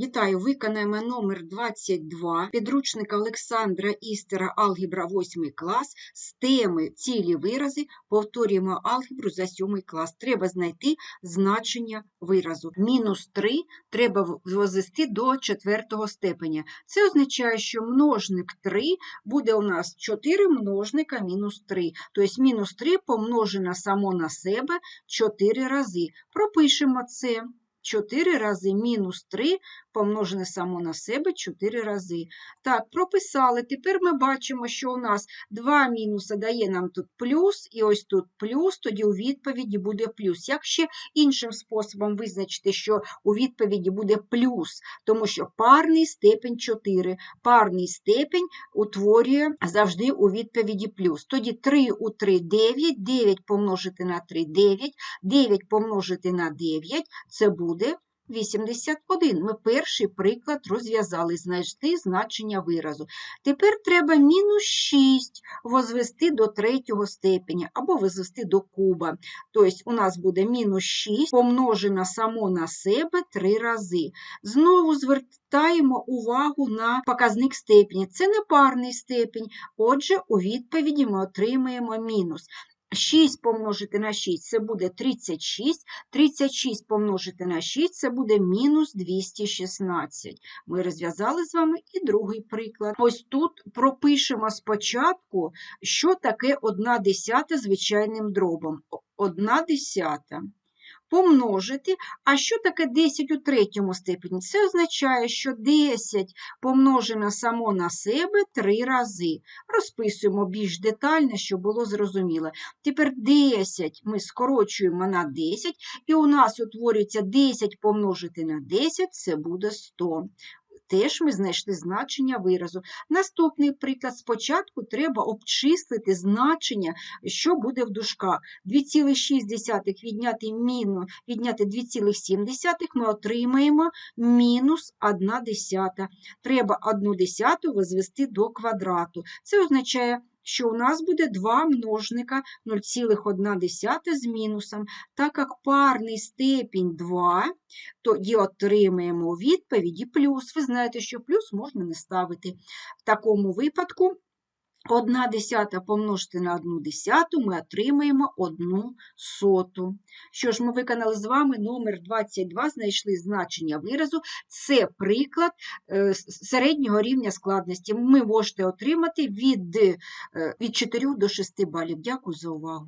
Вітаю, виконаємо номер 22 підручника Олександра Істера Алгебра 8 клас з теми цілі вирази. Повторюємо алгебру за 7 клас. Треба знайти значення виразу. Мінус 3 треба возвести до четвертого степеня. Це означає, що множник 3 буде у нас 4 множника мінус 3. Тобто мінус 3 помножено само на себе 4 рази. Пропишемо це. 4 рази мінус 3 помножене само на себе 4 рази. Так, прописали. Тепер ми бачимо, що у нас 2 мінуса дає нам тут плюс, і ось тут плюс, тоді у відповіді буде плюс. Як ще іншим способом визначити, що у відповіді буде плюс, тому що парний степень 4. Парний степень утворює завжди у відповіді плюс. Тоді 3 у 3 – 9, 9 помножити на 3 – 9, 9 помножити на 9 – це буде 81. Ми перший приклад розв'язали, знайшли значення виразу. Тепер треба мінус 6 возвести до третього степеня або возвести до куба. Тобто у нас буде мінус 6 помножено само на себе 3 рази. Знову звертаємо увагу на показник степені. Це не парний степень, отже, у відповіді ми отримаємо мінус. 6 помножити на 6 це буде 36, 36 помножити на 6 це буде мінус 216. Ми розв'язали з вами і другий приклад. Ось тут пропишемо спочатку, що таке 1 десята звичайним дробом. 1 десята помножити. А що таке 10 у третьому степені? Це означає, що 10 помножено само на себе 3 рази. Розписуємо більш детально, щоб було зрозуміло. Тепер 10 ми скорочуємо на 10, і у нас утворюється 10 помножити на 10, це буде 100. Теж ми знайшли значення виразу. Наступний приклад. Спочатку треба обчислити значення, що буде в дужках. 2,6 відняти, міну, відняти 2,7 ми отримаємо мінус 1 десята. Треба 1 десяту возвести до квадрату. Це означає, що у нас буде два множника 0,1 з мінусом. Так як парний степінь 2, тоді отримаємо відповіді плюс. Ви знаєте, що плюс можна не ставити. В такому випадку 1 десята помножити на 1 десяту ми отримаємо 1 соту. Що ж, ми виконали з вами номер 22, знайшли значення виразу. Це приклад е, середнього рівня складності. Ми можете отримати від, е, від 4 до 6 балів. Дякую за увагу.